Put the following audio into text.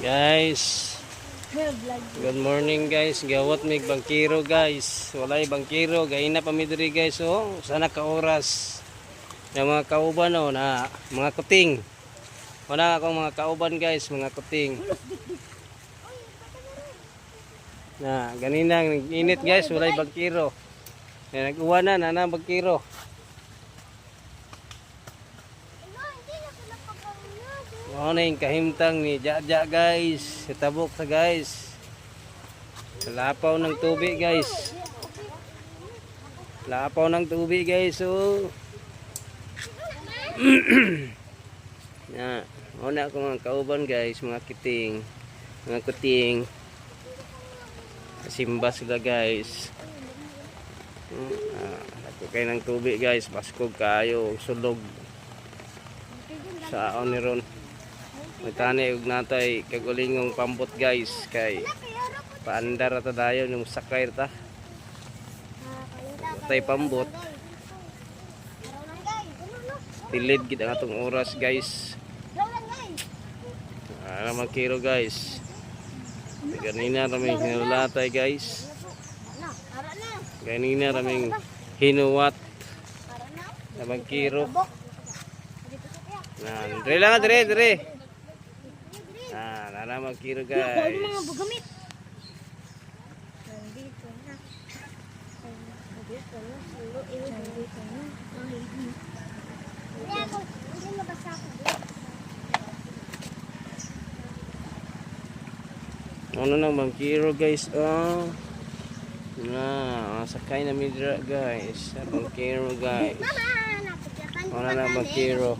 Guys, good morning guys. Gawat mig bangkiro guys. Walay bangkiro, gaina pa mi diri guys oh. Sana ka oras. Na mga kauban oh na mga kuting. Wala akong mga kauban guys, mga kuting. Na, ganina init guys, walay bangkiro. Na nag-uwan na, na na bangkiro. Yung kahimtang ni Jaja guys. Sitabok sa guys. Lapaw ng tubig guys. Lapaw ng tubig guys. Oh. na, una ako mga kauban guys. Mga kiting. Mga kuting. Simba sila guys. Ah, ako kayo ng tubig guys. Baskog kayo. Sulog. Sa ni ron. Magtani og natay kagulingong pambot guys kay paandar ta dayon yung sakay ta. Tay pambot. Tilid gid ang atong oras guys. Ara magkiro guys. Ganina raming hinulatay guys. Ganina raming hinuwat na magkiro. Na, dire lang dire dire. Ah, nana magkiro guys. mga bugamit. Nandito na. Nandito na. Nandito na. Hindi ako, hindi mabasa ako. Ano na magkiro guys. Oh. Na, sakay na midra guys. Sa magkiro guys. Mama, napagyakan Ano na magkiro.